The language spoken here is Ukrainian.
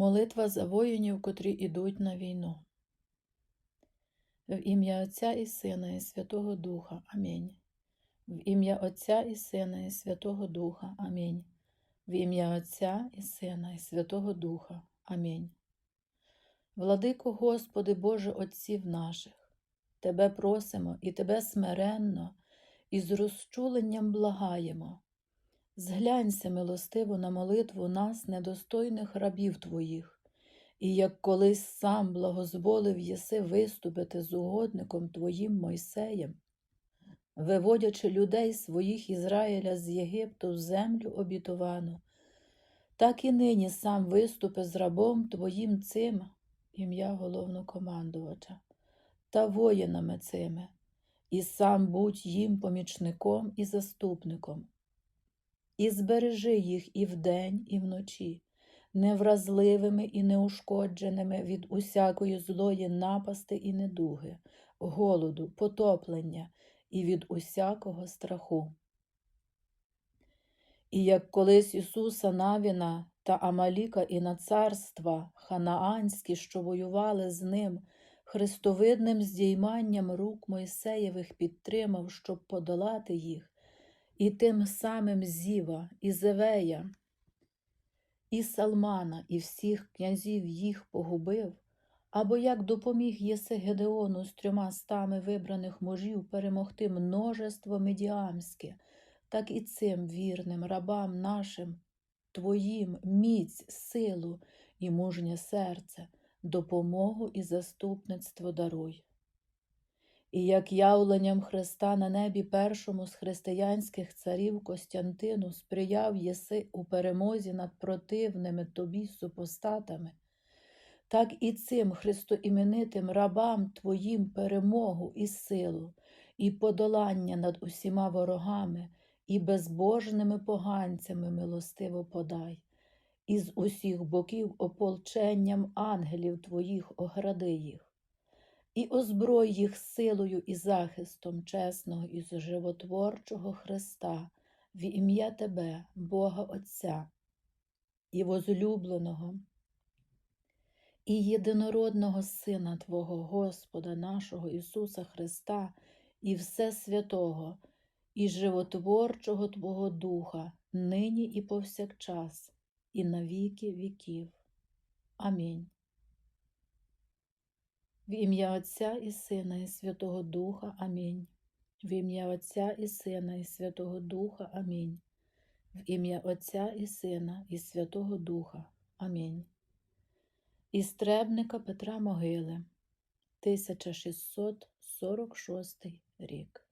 Молитва за воїнів, котрі ідуть на війну. В ім'я Отця і Сина, і Святого Духа. Амінь. В ім'я Отця і Сина, і Святого Духа. Амінь. В ім'я Отця і Сина, і Святого Духа. Амінь. Владико Господи Боже Отців наших, Тебе просимо і Тебе смиренно, і з розчуленням благаємо. Зглянься милостиво на молитву нас, недостойних рабів Твоїх, і як колись сам благозволив єси виступити з угодником Твоїм Мойсеєм, виводячи людей своїх Ізраїля з Єгипту в землю обітовану, так і нині сам виступи з рабом Твоїм цим, ім'я головнокомандувача, та воїнами цими, і сам будь їм помічником і заступником. І збережи їх і вдень, і вночі, невразливими і неушкодженими від усякої злої напасти і недуги, голоду, потоплення і від усякого страху. І як колись Ісуса Навіна та Амаліка і на царства ханаанські, що воювали з ним, хрестовидним здійманням рук Мойсеєвих підтримав, щоб подолати їх, і тим самим Зіва, і Зевея, і Салмана, і всіх князів їх погубив, або як допоміг єси Гедеону з трьома стами вибраних мужів перемогти множество медіамське, так і цим вірним рабам нашим, Твоїм міць, силу і мужнє серце, допомогу і заступництво даруй. І як явленням Христа на небі першому з християнських царів Костянтину сприяв єси у перемозі над противними тобі супостатами, так і цим христоіменитим рабам Твоїм перемогу і силу, і подолання над усіма ворогами, і безбожними поганцями милостиво подай, і з усіх боків ополченням ангелів Твоїх огради їх і озброй їх силою і захистом чесного і животворчого Христа в ім'я Тебе, Бога Отця, і возлюбленого, і єдинородного Сина Твого Господа нашого Ісуса Христа, і Всесвятого, і животворчого Твого Духа, нині і повсякчас, і на віки віків. Амінь. В ім'я Отця і Сина, і Святого Духа. Амінь. В ім'я Отця і Сина, і Святого Духа. Амінь. В ім'я Отця і Сина, і Святого Духа. Амінь. Істребника Петра Могили, 1646 рік.